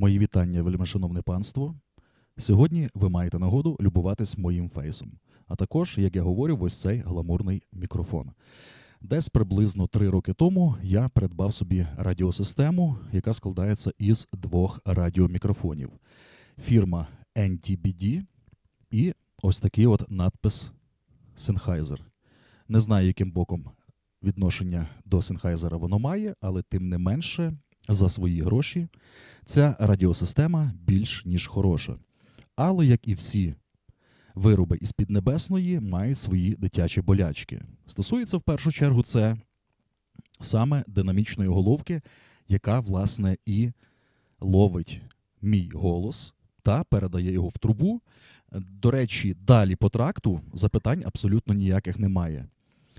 Мої вітання, вельмишановне панство. Сьогодні ви маєте нагоду любуватись моїм фейсом, а також, як я говорю, ось цей гламурний мікрофон. Десь приблизно три роки тому я придбав собі радіосистему, яка складається із двох радіомікрофонів. Фірма NTBD і ось такий от надпис Sennheiser. Не знаю, яким боком відношення до Sennheiser воно має, але тим не менше, за свої гроші ця радіосистема більш ніж хороша. Але, як і всі вироби із Піднебесної, мають свої дитячі болячки. Стосується в першу чергу це саме динамічної головки, яка, власне, і ловить мій голос та передає його в трубу. До речі, далі по тракту запитань абсолютно ніяких немає.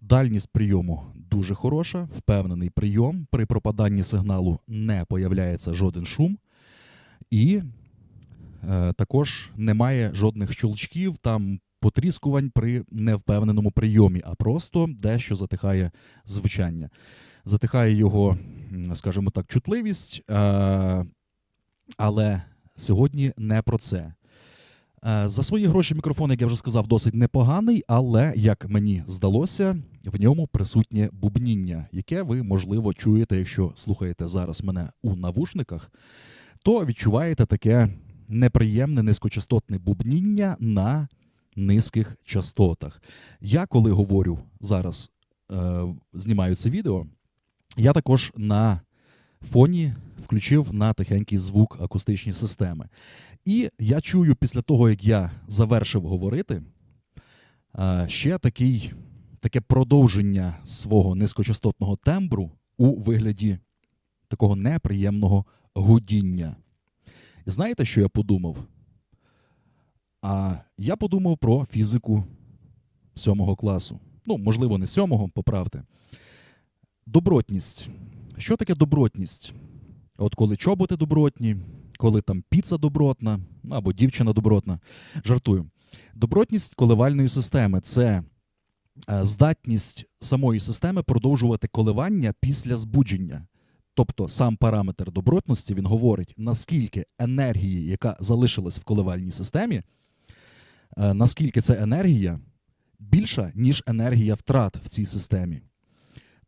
Дальність прийому дуже хороша, впевнений прийом. При пропаданні сигналу не появляється жоден шум, і е, також немає жодних щелчків, там потріскувань при невпевненому прийомі, а просто дещо затихає звучання. Затихає його, скажімо так, чутливість, е, але сьогодні не про це. Е, За свої гроші мікрофон, як я вже сказав, досить непоганий, але як мені здалося, в ньому присутнє бубніння, яке ви, можливо, чуєте, якщо слухаєте зараз мене у навушниках, то відчуваєте таке неприємне низькочастотне бубніння на низьких частотах. Я, коли говорю зараз, е, знімаю це відео, я також на фоні включив на тихенький звук акустичні системи. І я чую після того, як я завершив говорити, е, ще такий, таке продовження свого низькочастотного тембру у вигляді такого неприємного гудіння. І знаєте, що я подумав? А я подумав про фізику сьомого класу. Ну, можливо, не сьомого, поправте. Добротність. Що таке добротність? От коли чоботи добротні, коли там піца добротна, або дівчина добротна. Жартую. Добротність коливальної системи це е, здатність самої системи продовжувати коливання після збудження. Тобто сам параметр добротності він говорить, наскільки енергії, яка залишилась в коливальній системі, е, наскільки ця енергія більша, ніж енергія втрат в цій системі.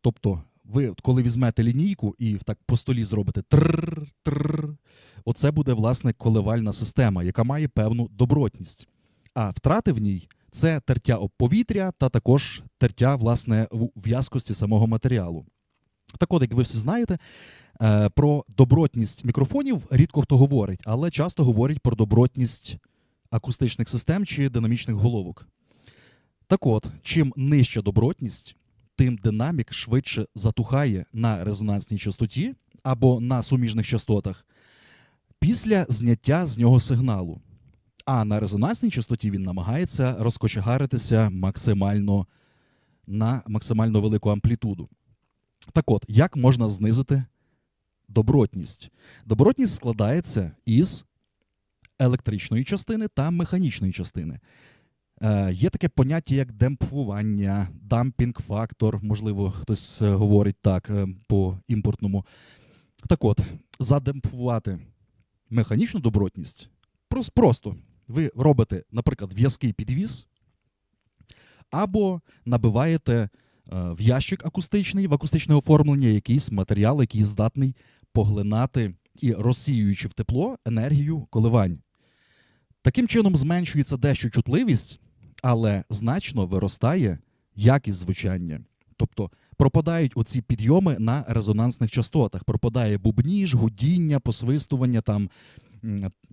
Тобто, ви, коли візьмете лінійку і так по столі зробите тррр, тррр, оце буде власне коливальна система, яка має певну добротність. А втрати в ній це тертя об повітря та також тертя власне в в'язкості самого матеріалу. Так от, як ви всі знаєте, е, про добротність мікрофонів рідко хто говорить, але часто говорять про добротність акустичних систем чи динамічних головок. Так от, чим нижча добротність, тим динамік швидше затухає на резонансній частоті або на суміжних частотах після зняття з нього сигналу. А на резонансній частоті він намагається розкочегаритися максимально на максимально велику амплітуду. Так от, як можна знизити добротність? Добротність складається із електричної частини та механічної частини. Е, є таке поняття, як демпфування, дампінг-фактор, можливо, хтось е, говорить так е, по імпортному. Так от, задемпфувати механічну добротність просто ви робите, наприклад, в'язкий підвіз, або набиваєте в ящик акустичний, в акустичне оформлення якийсь матеріал, який здатний поглинати і розсіюючи в тепло енергію коливань. Таким чином зменшується дещо чутливість, але значно виростає якість звучання. Тобто пропадають оці підйоми на резонансних частотах, пропадає бубніж, гудіння, посвистування там.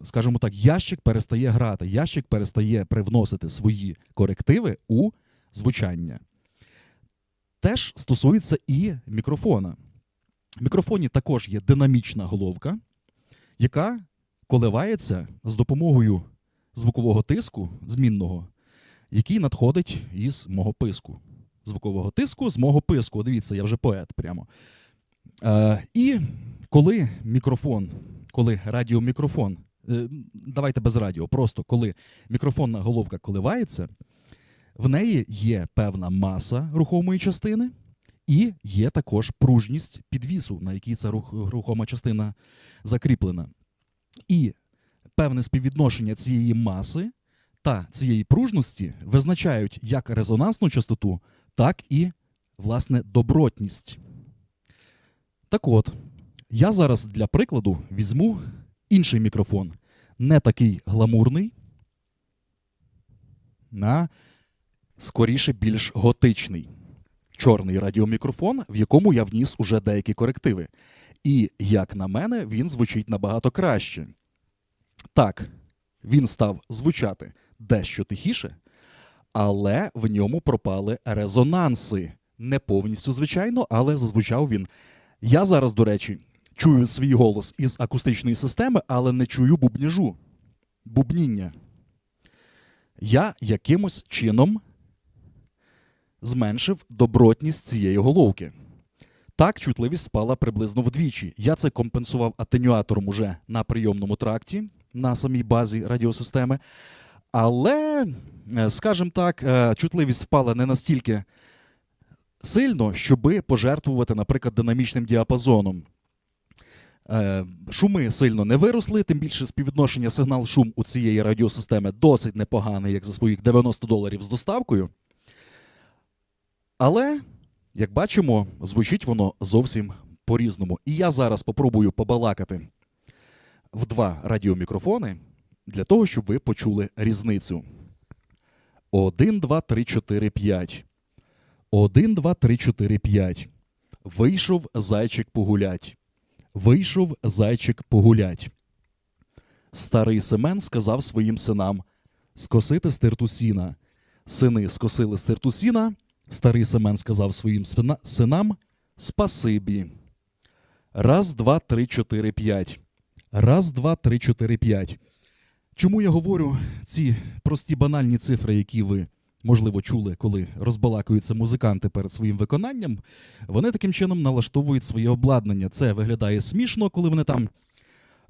Скажімо так, ящик перестає грати, ящик перестає привносити свої корективи у звучання. Теж стосується і мікрофона. В мікрофоні також є динамічна головка, яка коливається з допомогою звукового тиску змінного, який надходить із мого писку. Звукового тиску з мого писку. Дивіться, я вже поет прямо. Е, і коли мікрофон, коли радіомікрофон, е, давайте без радіо, просто коли мікрофонна головка коливається, в неї є певна маса рухомої частини, і є також пружність підвісу, на якій ця рух- рухома частина закріплена. І певне співвідношення цієї маси та цієї пружності визначають як резонансну частоту, так і, власне, добротність. Так от, я зараз для прикладу візьму інший мікрофон, не такий гламурний, а скоріше більш готичний. Чорний радіомікрофон, в якому я вніс уже деякі корективи. І, як на мене, він звучить набагато краще. Так, він став звучати дещо тихіше, але в ньому пропали резонанси. Не повністю, звичайно, але зазвучав він. Я зараз, до речі, чую свій голос із акустичної системи, але не чую бубніжу. Бубніння. Я якимось чином зменшив добротність цієї головки. Так, чутливість впала приблизно вдвічі. Я це компенсував атенюатором уже на прийомному тракті, на самій базі радіосистеми. Але, е, скажімо так, е, чутливість впала не настільки сильно, щоби пожертвувати, наприклад, динамічним діапазоном. Е, Шуми сильно не виросли, тим більше співвідношення сигнал-шум у цієї радіосистеми досить непогане, як за своїх 90 доларів з доставкою. Але, як бачимо, звучить воно зовсім по-різному. І я зараз попробую побалакати в два радіомікрофони для того, щоб ви почули різницю. 1, 2, 3, 4, 5. 1, 2, 3, 4, 5. Вийшов зайчик погулять. Вийшов зайчик погулять. Старий Семен сказав своїм синам скосити стирту сіна. Сини скосили стирту сіна. Старий Семен сказав своїм синам спасибі. Раз, два, три, чотири, п'ять. Раз, два, три, чотири, п'ять. Чому я говорю ці прості банальні цифри, які ви, можливо, чули, коли розбалакуються музиканти перед своїм виконанням, вони таким чином налаштовують своє обладнання. Це виглядає смішно, коли вони там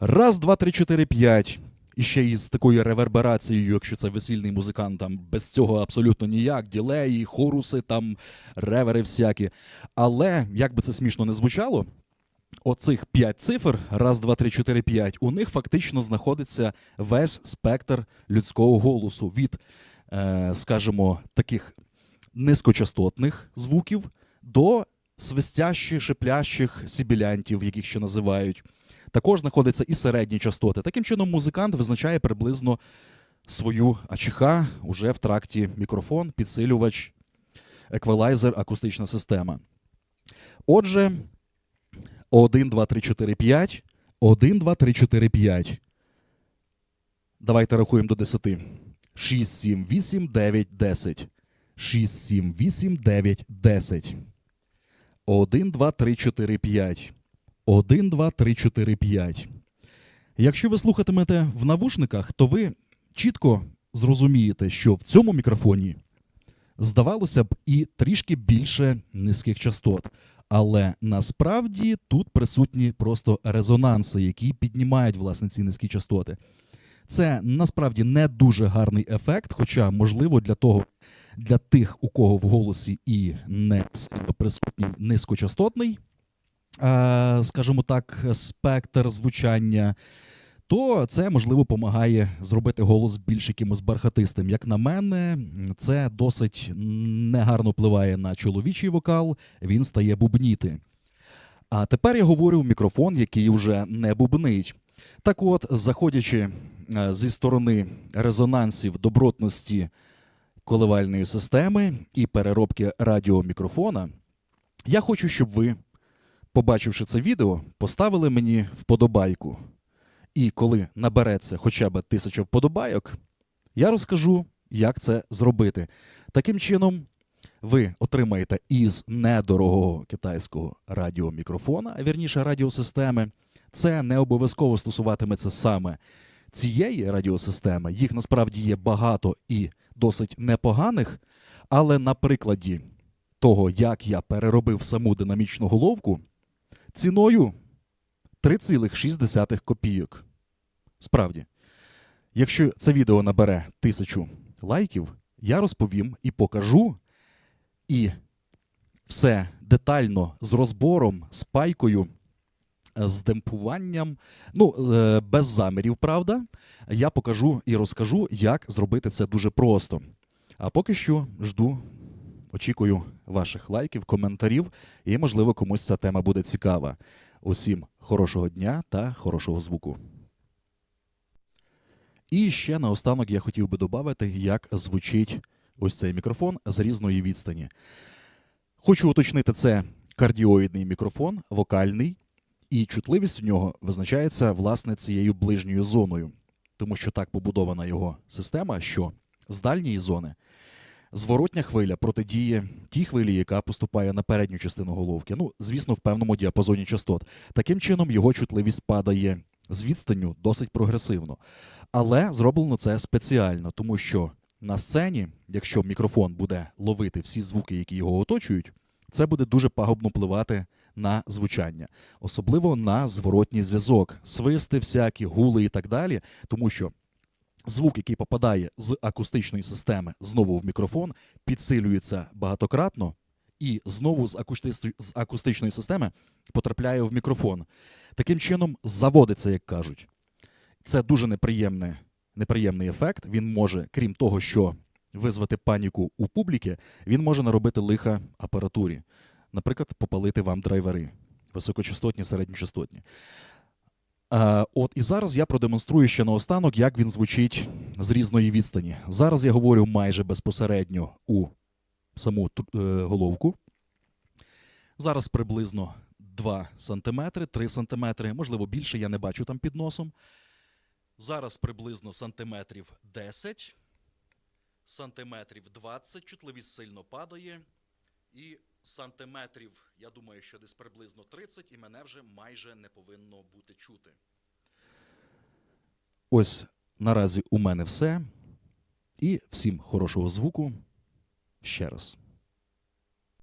раз, два, три, чотири, п'ять. І ще із такою реверберацією, якщо це весільний музикант, там без цього абсолютно ніяк, ділеї, хоруси, там ревери всякі. Але як би це смішно не звучало, оцих п'ять цифр, раз, два, три, чотири, п'ять, у них фактично знаходиться весь спектр людського голосу від, е, скажімо, таких низькочастотних звуків до свистящих, шиплящих сібілянтів, яких ще називають. Також знаходяться і середні частоти. Таким чином, музикант визначає приблизно свою АЧХ уже в тракті мікрофон, підсилювач, еквалайзер, акустична система. Отже, 1, 2, 3, 4, 5. 1, 2, 3, 4, 5. Давайте рахуємо до 10. 6, 7, 8, 9, 10. 6, 7, 8, 9, 10. 1, 2, 3, 4, 5. 1, 2, 3, 4, 5. Якщо ви слухатимете в навушниках, то ви чітко зрозумієте, що в цьому мікрофоні здавалося б і трішки більше низьких частот. Але насправді тут присутні просто резонанси, які піднімають власне ці низькі частоти. Це насправді не дуже гарний ефект, хоча, можливо, для того, для тих, у кого в голосі і не присутній низькочастотний, скажімо так, спектр звучання, то це можливо допомагає зробити голос більш якимось бархатистим. Як на мене, це досить негарно впливає на чоловічий вокал, він стає бубніти. А тепер я говорю в мікрофон, який вже не бубнить. Так от, заходячи е, зі сторони резонансів добротності коливальної системи і переробки радіомікрофона, я хочу, щоб ви, побачивши це відео, поставили мені вподобайку. І коли набереться хоча б тисяча вподобайок, я розкажу, як це зробити. Таким чином, ви отримаєте із недорогого китайського радіомікрофона, а вірніше радіосистеми. Це не обов'язково стосуватиметься саме цієї радіосистеми. Їх насправді є багато і досить непоганих. Але на прикладі того, як я переробив саму динамічну головку, ціною 3,6 копійок. Справді, якщо це відео набере тисячу лайків, я розповім і покажу, і все детально з розбором, з пайкою з демпуванням, ну, е, без замірів, правда. Я покажу і розкажу, як зробити це дуже просто. А поки що жду, очікую ваших лайків, коментарів, і, можливо, комусь ця тема буде цікава. Усім хорошого дня та хорошого звуку. І ще наостанок я хотів би додати, як звучить ось цей мікрофон з різної відстані. Хочу уточнити, це кардіоїдний мікрофон, вокальний, і чутливість в нього визначається власне цією ближньою зоною, тому що так побудована його система, що з дальньої зони зворотня хвиля протидіє тій хвилі, яка поступає на передню частину головки. Ну, звісно, в певному діапазоні частот. Таким чином, його чутливість падає з відстанню досить прогресивно. Але зроблено це спеціально, тому що на сцені, якщо мікрофон буде ловити всі звуки, які його оточують, це буде дуже пагубно впливати на звучання, особливо на зворотній зв'язок, свисти, всякі гули і так далі, тому що звук, який попадає з акустичної системи знову в мікрофон, підсилюється багатократно і знову з, акустичної- системи потрапляє в мікрофон. Таким чином заводиться, як кажуть. Це дуже неприємне, неприємний ефект. Він може, крім того, що визвати паніку у публіки, він може наробити лиха апаратурі. Наприклад, попалити вам драйвери високочастотні, середньочастотні. А, от і зараз я продемонструю ще наостанок, як він звучить з різної відстані. Зараз я говорю майже безпосередньо у саму е, головку. Зараз приблизно 2 см, 3 см, можливо, більше я не бачу там під носом. Зараз приблизно сантиметрів 10, сантиметрів 20, чутливість сильно падає. І сантиметрів, я думаю, що десь приблизно 30, і мене вже майже не повинно бути чути. Ось наразі у мене все. І всім хорошого звуку. Ще раз.